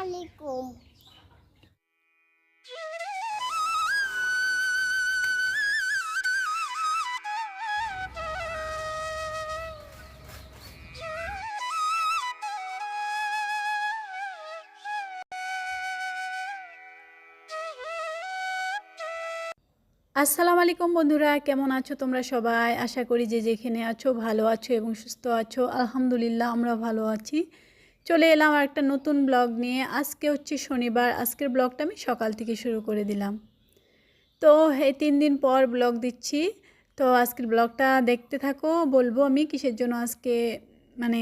আলাইকুম আসসালামু আলাইকুম বন্ধুরা, কেমন আছো তোমরা সবাই? আশা করি যে যেখানে আছো ভালো আছো এবং সুস্থ আছো। আলহামদুলিল্লাহ আমরা ভালো আছি। চলে এলাম আর একটা নতুন ব্লগ নিয়ে। আজকে হচ্ছে শনিবার, আজকের ব্লগটা আমি সকাল থেকে শুরু করে দিলাম। তো এই তিন দিন পর ব্লগ দিচ্ছি। তো আজকের ব্লগটা দেখতে থাকো, বলব আমি কিসের জন্য আজকে মানে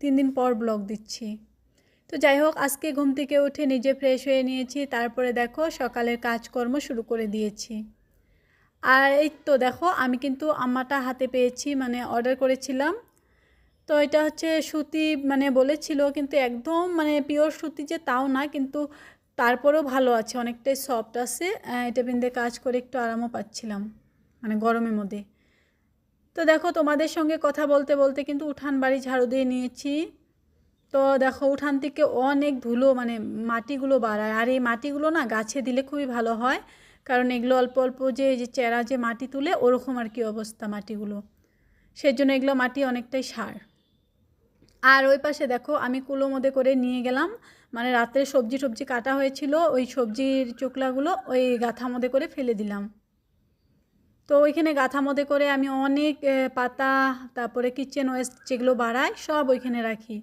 তিন দিন পর ব্লগ দিচ্ছি। তো যাই হোক, আজকে ঘুম থেকে উঠে নিজে ফ্রেশ হয়ে নিয়েছি, তারপরে দেখো সকালের কাজকর্ম শুরু করে দিয়েছি। আর এই তো দেখো, আমি কিন্তু আম্মাটা হাতে পেয়েছি মানে অর্ডার করেছিলাম। তো এটা হচ্ছে সুতি মানে বলেছিল, কিন্তু একদম মানে পিওর সুতি যে তাও না, কিন্তু তারপরেও ভালো আছে, অনেকটাই সফট আছে। এটা বিন্দে কাজ করে একটু আরামও পাচ্ছিলাম মানে গরমের মধ্যে। তো দেখো, তোমাদের সঙ্গে কথা বলতে বলতে কিন্তু উঠান বাড়ি ঝাড়ু দিয়ে নিয়েছি। তো দেখো, উঠান থেকে অনেক ধুলো মানে মাটিগুলো বাড়ায়। আর এই মাটিগুলো না গাছে দিলে খুবই ভালো হয়, কারণ এগুলো অল্প অল্প যে এই যে চেরা যে মাটি তুলে, ওরকম আর কি অবস্থা মাটিগুলো। সেই জন্য এগুলো মাটি অনেকটাই সার। আর ওই পাশে দেখো আমি কুলো মধ্যে করে নিয়ে গেলাম। মানে রাত্রে সবজি টবজি কাটা হয়েছিল, ওই সবজির চোকলাগুলো ওই গাথা মধ্যে করে ফেলে দিলাম। তো ওইখানে গাথা মধ্যে করে আমি অনেক পাতা, তারপরে কিচেন ওয়েস্ট যেগুলো বাড়ায় সব ওইখানে রাখি।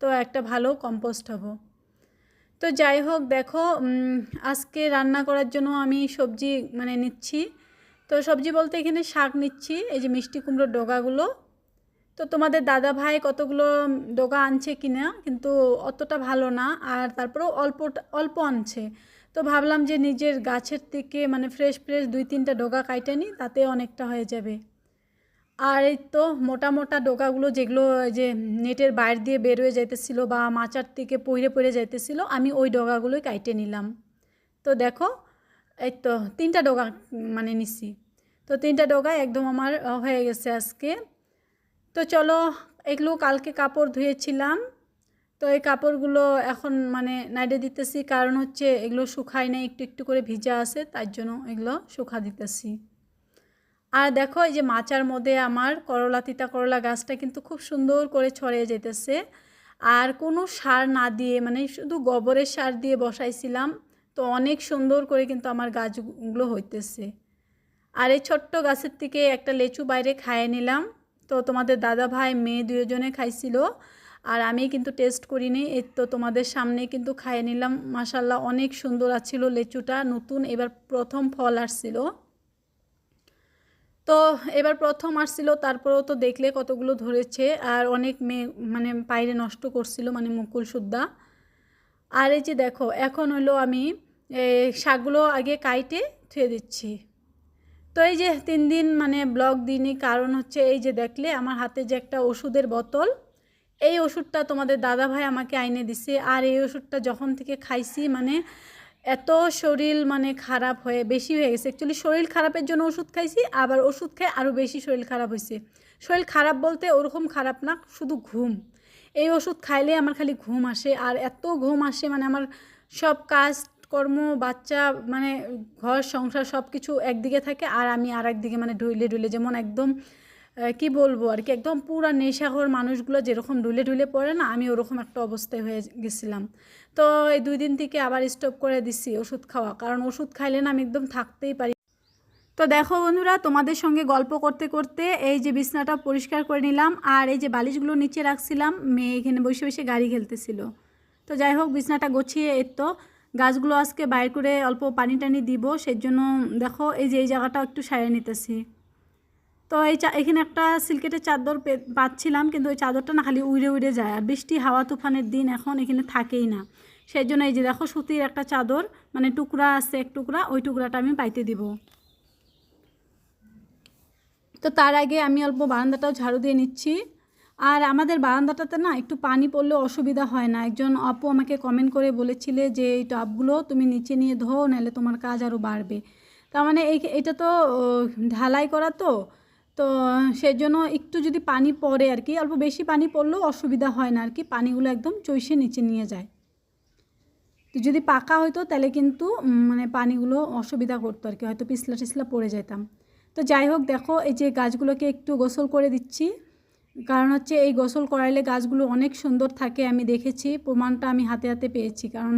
তো একটা ভালো কম্পোস্ট হব। তো যাই হোক দেখো আজকে রান্না করার জন্য আমি সবজি মানে নিচ্ছি। তো সবজি বলতে এখানে শাক নিচ্ছি, এই যে মিষ্টি কুমড়োর ডগাগুলো। তো তোমাদের দাদা ভাই কতগুলো ডগা আনছে কিনা, কিন্তু অতটা ভালো না, আর তারপরেও অল্প অল্প আনছে। তো ভাবলাম যে নিজের গাছের থেকে মানে ফ্রেশ ফ্রেশ দুই তিনটা ডগা কাইটে নিই, তাতে অনেকটা হয়ে যাবে। আর এই তো মোটা মোটা ডোকাগুলো যেগুলো যে নেটের বাইর দিয়ে বের হয়ে যাইতেছিল বা মাচার থেকে পইরে পড়ে যাইতেছিল, আমি ওই ডগাগুলোই কাইটে নিলাম। তো দেখো, এই তো তিনটা ডগা মানে নিছি। তো তিনটা ডগা একদম আমার হয়ে গেছে আজকে। তো চলো, এগুলো কালকে কাপড় ধুয়েছিলাম। তো এই কাপড়গুলো এখন মানে নাইডে দিতেছি, কারণ হচ্ছে এগুলো শুকায় না একটু একটু করে ভিজা আছে, তার জন্য এগুলো শুকা দিতেছি। আর দেখো, এই যে মাচার মধ্যে আমার করলা, তিতা করলা গাছটা কিন্তু খুব সুন্দর করে ছড়িয়ে যেতেছে। আর কোনো সার না দিয়ে মানে শুধু গোবরের সার দিয়ে বসাইছিলাম, তো অনেক সুন্দর করে কিন্তু আমার গাছগুলো হইতেছে। আর এই ছোট্ট গাছের থেকে একটা লেচু বাইরে খাইয়ে নিলাম। তো তোমাদের দাদা ভাই, মেয়ে দুজনে খাইছিল। আর আমি কিন্তু টেস্ট করিনি। এই তো তোমাদের সামনে কিন্তু খাইয়ে নিলাম। মাসাল্লাহ অনেক সুন্দর আছিল লেচুটা। নতুন এবার প্রথম ফল আসছিল। তো এবার প্রথম আসছিল, তারপরেও তো দেখলে কতগুলো ধরেছে। আর অনেক মেয়ে মানে বাইরে নষ্ট করছিল মানে মুকুল সুদ্ধা। আর এই যে দেখো, এখন হলো আমি শাকগুলো আগে কাইটে থুয়ে দিচ্ছি। তো এই যে তিন দিন মানে ব্লগ দিইনি, কারণ হচ্ছে এই যে দেখলে আমার হাতে যে একটা ওষুধের বোতল, এই ওষুধটা তোমাদের দাদা ভাই আমাকে আইনে দিছে। আর এই ওষুধটা যখন থেকে খাইছি মানে এত শরীর মানে খারাপ হয়ে, বেশি হয়ে গেছে। অ্যাকচুয়ালি শরীর খারাপের জন্য ওষুধ খাইছি, আবার ওষুধ খেয়ে আরও বেশি শরীর খারাপ হয়েছে শরীর খারাপ বলতে ওরকম খারাপ না, শুধু ঘুম। এই ওষুধ খাইলে আমার খালি ঘুম আসে, আর এত ঘুম আসে মানে আমার সব কাজ কর্ম, বাচ্চা মানে ঘর, সংসার সব কিছু একদিকে থাকে আর আমি আর একদিকে মানে ঢুইলে ঢুইলে যেমন একদম কি বলব আর কি, একদম পুরা নেশাখোর মানুষগুলো যেরকম ঢুলে ঢুলে পড়ে না, আমি ওরকম একটা অবস্থায় হয়ে গেছিলাম। তো এই দুই দিন থেকে আবার স্টপ করে দিচ্ছি ওষুধ খাওয়া, কারণ ওষুধ খাইলে না আমি একদম থাকতেই পারি। তো দেখো বন্ধুরা, তোমাদের সঙ্গে গল্প করতে করতে এই যে বিছনাটা পরিষ্কার করে নিলাম আর এই যে বালিশগুলো নিচে রাখছিলাম, মেয়ে এখানে বসে বসে গাড়ি খেলতেছিল। তো যাই হোক, বিছনাটা গুছিয়ে এর তো গাছগুলো আজকে বাইর করে অল্প পানি টানি দিব সেই জন্য দেখো এই যে এই জায়গাটা একটু সারিয়ে নিতেছি। তো এই চা এখানে একটা সিল্কেটের চাদর পাচ্ছিলাম, কিন্তু ওই চাদরটা না খালি উড়ে উড়ে যায়। আর বৃষ্টি, হাওয়া, তুফানের দিন এখন এখানে থাকেই না। সেই জন্য এই যে দেখো সুতির একটা চাদর মানে টুকরা আছে এক টুকরা, ওই টুকরাটা আমি পাইতে দিব। তো তার আগে আমি অল্প বারান্দাটাও ঝাড়ু দিয়ে নিচ্ছি। আর আমাদের বারান্দাটাতে না একটু পানি পড়লে অসুবিধা হয় না। একজন আপু আমাকে কমেন্ট করে বলেছিলে যে, এই টবগুলো তুমি নিচে নিয়ে ধো, নাহলে তোমার কাজ আরও বাড়বে। তার মানে এই এটা তো ঢালাই করা তো। তো সেই জন্য একটু যদি পানি পড়ে আর কি, অল্প বেশি পানি পড়লেও অসুবিধা হয় না আর কি, পানিগুলো একদম চৈষে নিচে নিয়ে যায়। তো যদি পাকা হতো তাহলে কিন্তু মানে পানিগুলো অসুবিধা করতো আর কি, হয়তো পিছলা টিছলা পড়ে যেতাম তো যাই হোক, দেখো, এই যে গাছগুলোকে একটু গোসল করে দিচ্ছি। কারণ হচ্ছে এই গোসল করাইলে গাছগুলো অনেক সুন্দর থাকে, আমি দেখেছি। প্রমাণটা আমি হাতে হাতে পেয়েছি। কারণ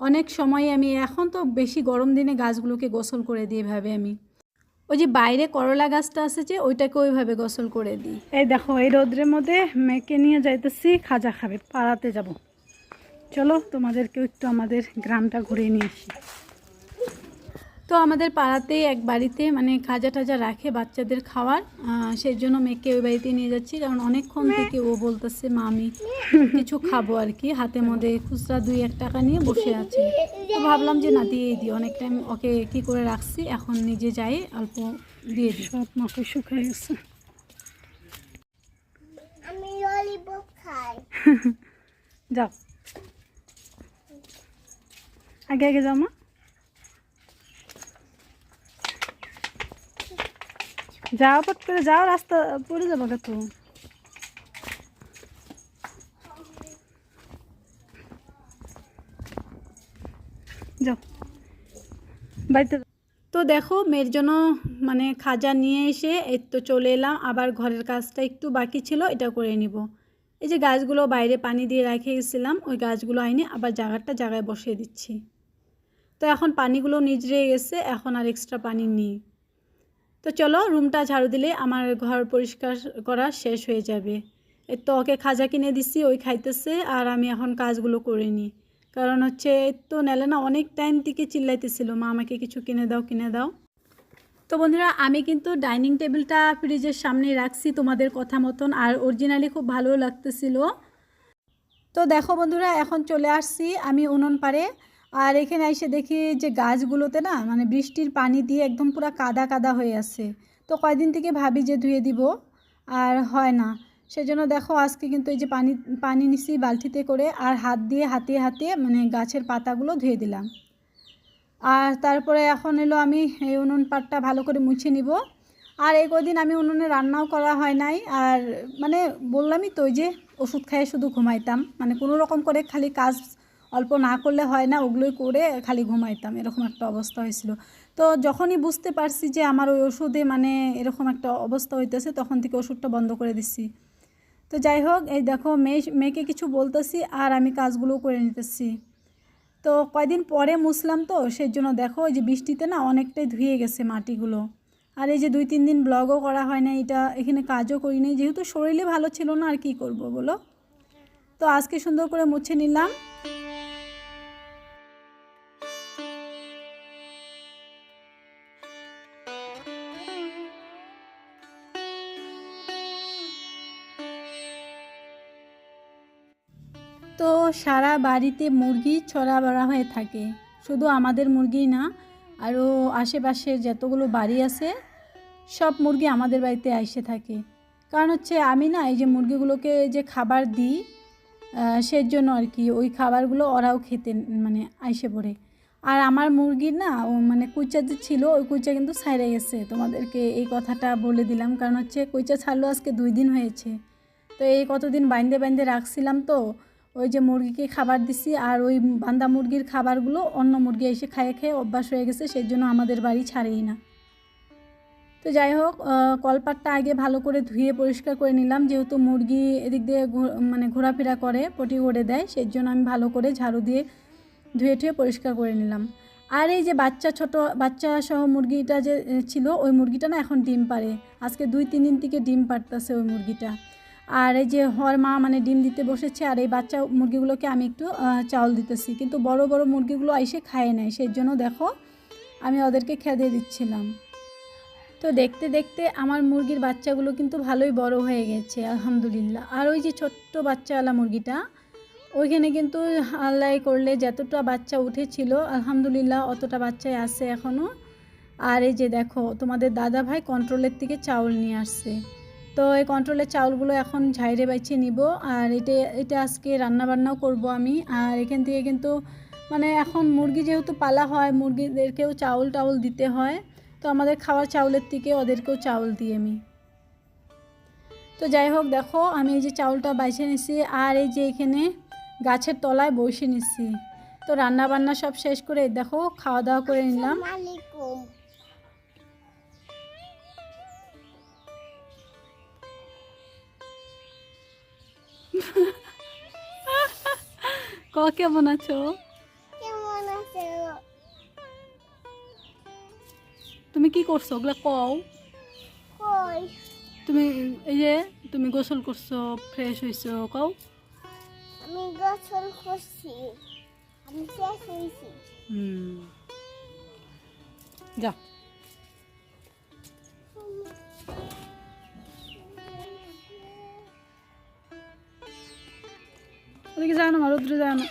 অনেক সময় আমি এখন তো বেশি গরম দিনে গাছগুলোকে গোসল করে দিই ভাবে আমি। ওই যে বাইরে করলা গাছটা আছে যে, ওইটাকে ওইভাবে গোসল করে দিই। এই দেখো, এই রোদ্রের মধ্যে মেয়েকে নিয়ে যাইতেছি, খাজা খাবে পাড়াতে যাব। চলো তোমাদেরকেও একটু আমাদের গ্রামটা ঘুরিয়ে নিয়ে আসি। তো আমাদের পাড়াতে এক বাড়িতে মানে খাজা টাজা রাখে বাচ্চাদের খাওয়ার সেই জন্য মেয়েকে ওই বাড়িতে নিয়ে যাচ্ছি। কারণ অনেকক্ষণ থেকে ও বলতেছে মা আমি কিছু খাব আর কি। হাতে মধ্যে খুচরা দুই এক টাকা নিয়ে বসে আছে। তো ভাবলাম যে না দিয়েই দিই। অনেক টাইম ওকে কি করে রাখছি এখন নিজে যাই অল্প দিয়ে দিই। সব মাকে শুকায় গেছে। আমি ললিপপ খাই। যাও। আগে আগে যাও মা। যাও পট করে যাও রাস্তা পড়ে যাব বাড়িতে তো দেখো, মেয়ের জন্য মানে খাজা নিয়ে এসে এই তো চলে এলাম। আবার ঘরের কাজটা একটু বাকি ছিল, এটা করে নিব। এই যে গাছগুলো বাইরে পানি দিয়ে রেখে গেছিলাম, ওই গাছগুলো আইনে আবার জায়গাটা জায়গায় বসিয়ে দিচ্ছি। তো এখন পানিগুলো নিজড়ে গেছে, এখন আর এক্সট্রা পানি নেই। তো চলো রুমটা ঝাড়ু দিলে আমার ঘর পরিষ্কার করা শেষ হয়ে যাবে। তো ওকে খাজা কিনে দিচ্ছি ওই খাইতেছে আর আমি এখন কাজগুলো করে নিই। কারণ হচ্ছে তো নেলে না অনেক টাইম থেকে চিল্লাইতেছিল, মা, আমাকে কিছু কিনে দাও কিনে দাও। তো বন্ধুরা, আমি কিন্তু ডাইনিং টেবিলটা ফ্রিজের সামনে রাখছি তোমাদের কথা মতন, আর অরিজিনালি খুব ভালো লাগতেছিল। তো দেখো বন্ধুরা, এখন চলে আসছি আমি উনুন পারে আর এখানে এসে দেখি যে গাছগুলোতে না মানে বৃষ্টির পানি দিয়ে একদম পুরো কাদা কাদা হয়ে আছে। তো কয়দিন থেকে ভাবি যে ধুয়ে দিব, আর হয় না। সেজন্য দেখো আজকে কিন্তু এই যে পানি পানি নিছি বালতিতে করে, আর হাত দিয়ে হাতে হাতে মানে গাছের পাতাগুলো ধুয়ে দিলাম। আর তারপরে এখন এলো আমি এই উনুন পাটটা ভালো করে মুছে নিব। আর এই কদিন আমি উনুনে রান্নাও করা হয় নাই, আর মানে বললামই তো যে ওষুধ খাইয়ে শুধু ঘুমাইতাম। মানে কোনো রকম করে খালি কাজ অল্প না করলে হয় না, ওগুলোই করে খালি ঘুমাইতাম, এরকম একটা অবস্থা হয়েছিল। তো যখনই বুঝতে পারছি যে আমার ওই ওষুধে মানে এরকম একটা অবস্থা হইতেছে, তখন থেকে ওষুধটা বন্ধ করে দিচ্ছি তো যাই হোক, এই দেখো মেয়ে, মেয়েকে কিছু বলতেছি আর আমি কাজগুলো করে নিতেছি। তো কয়দিন পরে মুসলাম তো সেই জন্য দেখো যে বৃষ্টিতে না অনেকটাই ধুয়ে গেছে মাটিগুলো। আর এই যে দুই, তিন দিন ব্লগও করা হয় না এটা এখানে কাজও করি নাই, যেহেতু শরীরে ভালো ছিল না, আর কি করব বলো? তো আজকে সুন্দর করে মুছে নিলাম। সারা বাড়িতে মুরগি ছড়া হয়ে থাকে। শুধু আমাদের মুরগি না, আরও আশেপাশের যতগুলো বাড়ি আছে, সব মুরগি আমাদের বাড়িতে এসে থাকে। কারণ হচ্ছে আমি না এই যে মুরগিগুলোকে যে খাবার দিই সেই জন্য আর কি ওই খাবারগুলো ওরাও খেতে মানে আইসে পড়ে। আর আমার মুরগির না ও মানে কুইচা যে ছিল, ওই কুইচা কিন্তু ছাইরে গেছে। তোমাদেরকে এই কথাটা বলে দিলাম, কারণ হচ্ছে কুইচা ছাড়লো আজকে দুই দিন হয়েছে। তো এই কতদিন বাইন্দে বাইন্দে রাখছিলাম তো ওই যে মুরগিকে খাবার দিছি আর ওই বান্দা মুরগির খাবারগুলো অন্য মুরগি এসে খাইয়ে খেয়ে অভ্যাস হয়ে গেছে, সেই জন্য আমাদের বাড়ি ছাড়েই না। তো যাই হোক কলপাটটা আগে ভালো করে ধুয়ে পরিষ্কার করে নিলাম, যেহেতু মুরগি এদিক দিয়ে মানে ঘোরাফেরা করে, পটি করে দেয়, সেই জন্য আমি ভালো করে ঝাড়ু দিয়ে ধুয়ে ঠুয়ে পরিষ্কার করে নিলাম। আর এই যে বাচ্চা ছোট, বাচ্চা সহ মুরগিটা যে ছিল, ওই মুরগিটা না এখন ডিম পারে আজকে দুই, তিন দিন থেকে ডিম পারতেছে ওই মুরগিটা। আর এই যে হর মা মানে ডিম দিতে বসেছে, আর এই বাচ্চা মুরগিগুলোকে আমি একটু চাউল দিতেছি। কিন্তু বড় বড় মুরগিগুলো এসে খায় নেয় সেই জন্য দেখো আমি ওদেরকে খেদে দিচ্ছিলাম। তো দেখতে দেখতে আমার মুরগির বাচ্চাগুলো কিন্তু ভালোই বড় হয়ে গেছে, আলহামদুলিল্লাহ। আর ওই যে ছোট্ট বাচ্চাওয়ালা মুরগিটা, ওইখানে কিন্তু আল্লাহ করলে যতটা বাচ্চা উঠেছিল, আলহামদুলিল্লাহ অতটা বাচ্চাই আছে এখনও আর এই যে দেখো, তোমাদের দাদা ভাই কন্ট্রোলের থেকে চাউল নিয়ে আসছে। তো এই কন্ট্রোলের চাউলগুলো এখন ঝাইরে বাইছে নিব, আর এটা এটা আজকে রান্না বান্নাও করব আমি। আর এখান থেকে কিন্তু মানে এখন মুরগি যেহেতু পালা হয়, মুরগিদেরকেও চাউল টাউল দিতে হয়। তো আমাদের খাওয়ার চাউলের থেকে ওদেরকেও চাউল দিই আমি। তো যাই হোক, দেখো, আমি এই যে চাউলটা বাইছে নিছি, আর এই যে এখানে গাছের তলায় বসে নিছি। তো রান্না বান্না সব শেষ করে, দেখো, খাওয়া দাওয়া করে নিলাম। ক কেমন আছো? কেমন আছে? তুমি কি করছ? ওগুলা কও। কই? তুমি এই যে তুমি গোসল করছ ফ্রেশ হইছো কও। আমি গোসল করছি। আমি শেষ হয়েছি হুম। যা। ওদিকে যায় না রোদ্রে যায় না।